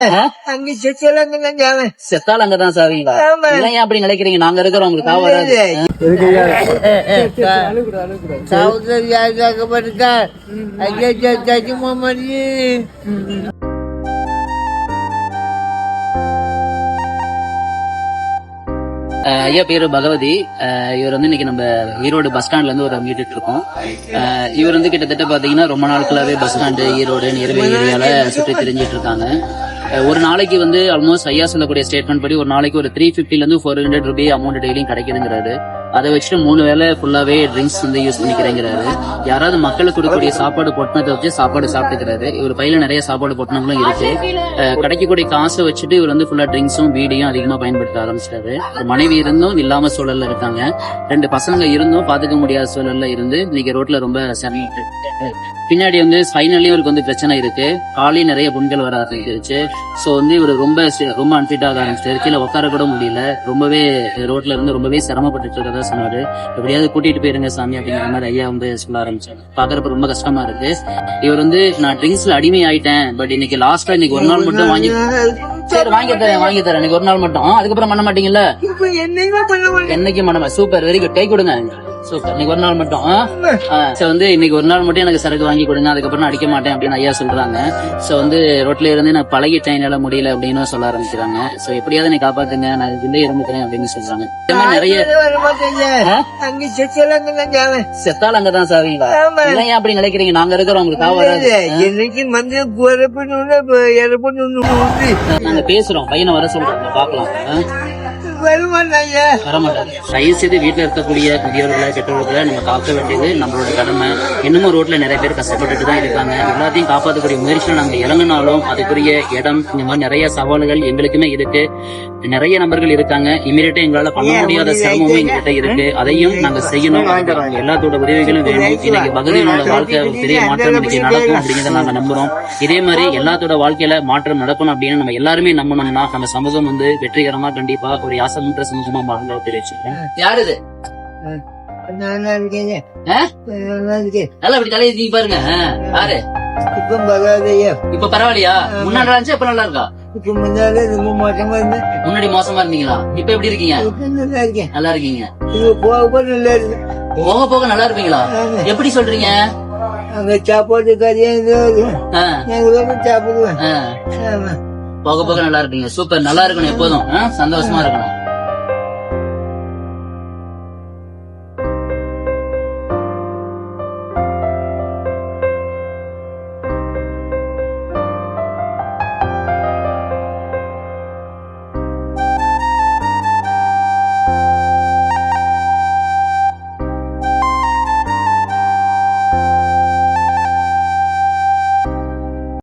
அங்க செச்சலாங்க நாங்க செத்தால் அங்கதான் சாவீங்களா. இல்ல ஏன் அப்படி நினைக்கிறீங்க? நாங்க இருக்கிறோம் உங்களுக்கு வராது. சௌதரியாகப்பட்டா ஐயா? சச்சிமா மாதிரி. அஹ் ஐயா பேரு பகவதி. அஹ் இவர் வந்து இன்னைக்கு நம்ம ஈரோடு பஸ் ஸ்டாண்ட்ல இருந்து ஒரு மீட்டுட்டு இருக்கோம். அஹ் இவர் வந்து கிட்டத்தட்ட பாத்தீங்கன்னா ரொம்ப நாட்களாவே பஸ் ஸ்டாண்டு ஈரோடு நியர்பை ஏரியால சுற்றி தெரிஞ்சிட்டு இருக்காங்க. ஒரு நாளைக்கு வந்து ஆல்மோஸ்ட் ஐயா சொல்லக்கூடிய ஸ்டேட்மெண்ட் படி ஒரு நாளைக்கு ஒரு த்ரீ ஃபிஃப்டிலேருந்து இருந்து ஃபோர் ஹண்ட்ரட் ருபி அமௌண்ட் டெய்லியும் கிடைக்குதுங்கிறாரு அதை வச்சுட்டு மூணு வேளை ஃபுல்லாவே ட்ரிங்க்ஸ் வந்து யூஸ் பண்ணிக்கிறேங்கிறாரு. யாராவது மக்களுக்கு கொடுக்கக்கூடிய சாப்பாடு பொட்டினத்தை வச்சு சாப்பாடு சாப்பிட்டுக்கிறாரு. இவர் பையில நிறைய சாப்பாடு பொட்டினங்களும் இருக்கு. கிடைக்கக்கூடிய காசை வச்சுட்டு இவர் வந்து ஃபுல்லா ட்ரிங்க்ஸும் பீடியும் அதிகமா பயன்படுத்த ஆரம்பிச்சிட்டாரு. மனைவி இருந்தும் இல்லாம சூழல்ல இருக்காங்க. ரெண்டு பசங்க இருந்தும் பாத்துக்க முடியாத சூழல்ல இருந்து இன்னைக்கு ரோட்ல ரொம்ப செமையிட்டு பின்னாடி வந்து ஸ்பைனல்லயும் இவருக்கு வந்து பிரச்சனை இருக்கு. காலையும் நிறைய புண்கள் வர ஆரம்பிச்சிருச்சு. ஸோ வந்து இவர் ரொம்ப ரொம்ப அன்ஃபிட் ஆக ஆரம்பிச்சிட்டாரு. கீழே உட்கார கூட முடியல. ரொம்பவே ரோட்ல இருந்து ரொம்பவே சிரமப்பட்டு இருக்கதா சொன்னாரு. எப்படியாவது கூட்டிட்டு போயிருங்க சாமி அப்படிங்கிற மாதிரி ஐயா வந்து சொல்ல ஆரம்பிச்சாங்க பாக்குறப்ப ரொம்ப கஷ்டமா இருக்கு. இவர் வந்து நான் ட்ரிங்க்ஸ்ல அடிமை ஆயிட்டேன் பட் இன்னைக்கு லாஸ்டா இன்னைக்கு ஒரு நாள் மட்டும் வாங்கி சரி வாங்கி தரேன் வாங்கி தரேன். இன்னைக்கு ஒரு நாள் மட்டும். அதுக்கப்புறம் பண்ண மாட்டீங்கல்ல? முடியும் என்னைக்கு பண்ண சூப்பர் வெரி குட் கை கொடுங்க. சூப்பர். இன்னைக்கு ஒரு நாள் மட்டும் சோ வந்து இன்னைக்கு ஒரு நாள் மட்டும் எனக்கு சரக்கு வாங்கி கொடுங்க அதுக்கப்புறம் அடிக்க மாட்டேன் அப்படின்னு ஐயா சொல்றாங்க. சோ வந்து ரோட்ல இருந்து நான் பழகிட்டேன் என்னால முடியல அப்படின்னு சொல்ல ஆரம்பிக்கிறாங்க. சோ எப்படியாவது நீ காப்பாத்துங்க நான் இதுல இருந்துக்கிறேன் அப்படின்னு சொல்றாங்க. நிறைய செத்தால் அங்கதான் சாவீங்களா? ஏன் அப்படி நினைக்கிறீங்க? நாங்க இருக்கிறோம் உங்களுக்கு நாங்க பேசுறோம் பையனை வர சொல்றோம் பாக்கலாம் தயவு செய்து வீட்டுல இருக்கக்கூடிய பெரியவர்களை பெற்றோர்களை நம்ம காக்க வேண்டியது நம்மளோட கடமை. இன்னமும் ரோட்ல நிறைய பேர் கஷ்டப்பட்டுட்டு தான் இருக்காங்க. எல்லாத்தையும் காப்பாற்றக்கூடிய முயற்சியில் நாங்க இறங்கினாலும் அதுக்குரிய இடம் இந்த மாதிரி நிறைய சவால்கள் எங்களுக்குமே இருக்கு. நிறைய நபர்கள் இருக்காங்க. இமீடியட்டா எங்களால பண்ண முடியாத சிரமமும் எங்ககிட்ட இருக்கு. அதையும் நாங்க செய்யணும். எல்லாத்தோட உதவிகளும் வேணும். இன்னைக்கு பகுதியினோட வாழ்க்கை ஒரு பெரிய மாற்றம் இன்னைக்கு நடக்கும் அப்படிங்கறத நாங்க நம்புறோம். இதே மாதிரி எல்லாத்தோட வாழ்க்கையில மாற்றம் நடக்கணும் அப்படின்னு நம்ம எல்லாருமே நம்பணும்னா நம்ம சமூகம் வந்து வெற்றிகரமா கண்டிப்பா ஒரு யாசமன்ற சமூகமா மாறுங்க தெரிவிச்சுக்கிறேன். யாரு நல்லா தலையை பாருங்க. யாரு? இப்ப பரவாயில்லையா. முன்னாடி இருந்துச்சு இப்ப நல்லா இருக்கா? இப்ப முன்னாலே ரொம்ப மோசமா இருந்தேன் முன்னாடி மோசமா இருந்தீங்களா? இப்ப எப்படி இருக்கீங்க? நல்லா இருக்கேன். நல்லா இருக்கீங்க. இது போக போக நல்லா இருக்கு. போக போக நல்லா இருப்பீங்களா? எப்படி சொல்றீங்க? அங்க சாப்பாடு நாங்க சாப்பிடுவேன். போக போக நல்லா இருக்கீங்க சூப்பர். நல்லா இருக்கணும் எப்போதும். சந்தோஷமா இருக்கணும்.